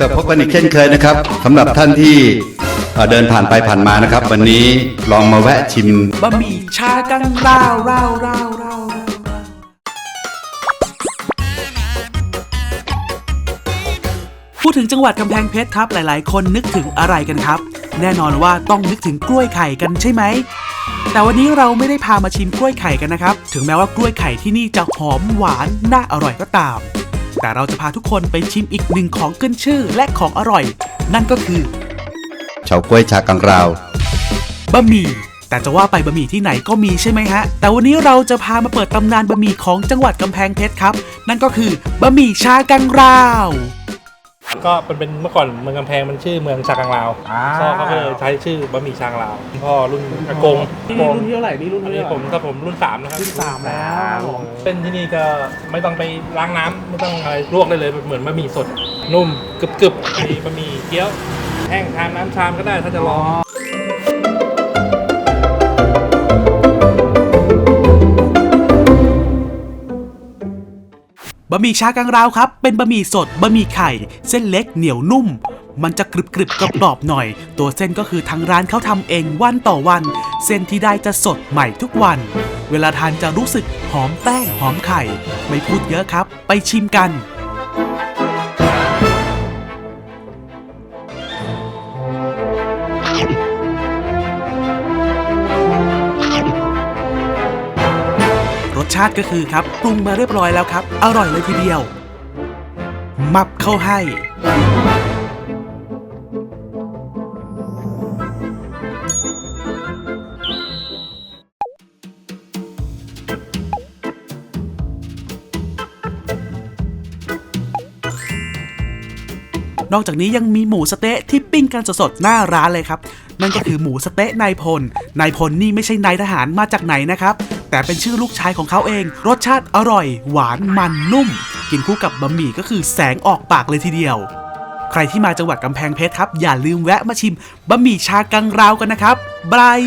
ก็พบกันอีกเช่นเคยนะครับสำหรับท่านที่เดินผ่านไปผ่านมานะครับ วันนี้ลองมาแวะชิมบะหมี่ชากังราวราวราวราวพูดถึงจังหวัดกำแพงเพชรครับ หลาย ๆ คนนึกถึงอะไรกันครับ แน่นอนว่าต้องนึกถึงกล้วยไข่กันใช่ไหมแต่วันนี้เราไม่ได้พามาชิมกล้วยไข่กันนะครับ ถึงแม้ว่ากล้วยไข่ที่นี่จะหอมหวานน่าอร่อยก็ตาม แต่เราจะพาทุกคนไปชิมอีกหนึ่งของขึ้นชื่อและของอร่อย นั่นก็คือเฉาก๊วยชากังราวบะหมี่แต่จะว่าไปบะหมี่ที่ไหนก็มีใช่ไหมฮะ แต่วันนี้เราจะพามาเปิดตำนานบะหมี่ของจังหวัดกำแพงเพชรครับ นั่นก็คือบะหมี่ชากังราว ก็เป็นเป็นเมื่อก่อนเมืองกำแพงมันชื่อเมืองชากังลาวพ่อเขาก็เลยใช้ชื่อบะหมี่ชางลาวพ่อรุ่นอากงนี่รุ่นที่เท่าไหร่นี่รุ่นอันที่นี้เท่าไหผร่มถ้าผมรุ่นสามนะครับรุ่นสามแล้วเป็นที่นี่ก็ไม่ต้องไปล้างน้ำไม่ต้องอะไรลวกได้เลยเหมือนบะหมี่สด นุ่มกรึบกรึบๆมีบะหมี่เกี๊ยว แห้งทานน้ำชามก็ได้ถ้าจะลอง บะหมี่ชากังราวครับ เป็นบะหมี่สดบะหมี่ไข่ เส้นเล็กเหนียวนุ่ม มันจะกรึบกรึบกรอบกรอบๆหน่อย ตัวเส้นก็คือทางร้านเขาทำเองวันต่อวัน เส้นที่ได้จะสดใหม่ทุกวัน เวลาทานจะรู้สึกหอมแป้งหอมไข่ ไม่พูดเยอะครับ ไปชิมกัน สชาติก็คือครับปรุงมาเรียบร้อยแล้วครับ อร่อยเลยทีเดียว มับเข้าให้ นอกจากนี้ยังมีหมูสะเต๊ะที่ปิ้งกันสดๆหน้าร้านเลยครับ นั่นก็คือหมูสะเต๊ะนายพล นายพลนี่ไม่ใช่นายทหารมาจากไหนนะครับ แต่เป็นชื่อลูกชายของเขาเอง รสชาติอร่อย หวานมันนุ่ม กินคู่กับบะหมี่ก็คือแสงออกปากเลยทีเดียว ใครที่มาจังหวัดกำแพงเพชรครับ อย่าลืมแวะมาชิมบะหมี่ชากังราวกันนะครับบาย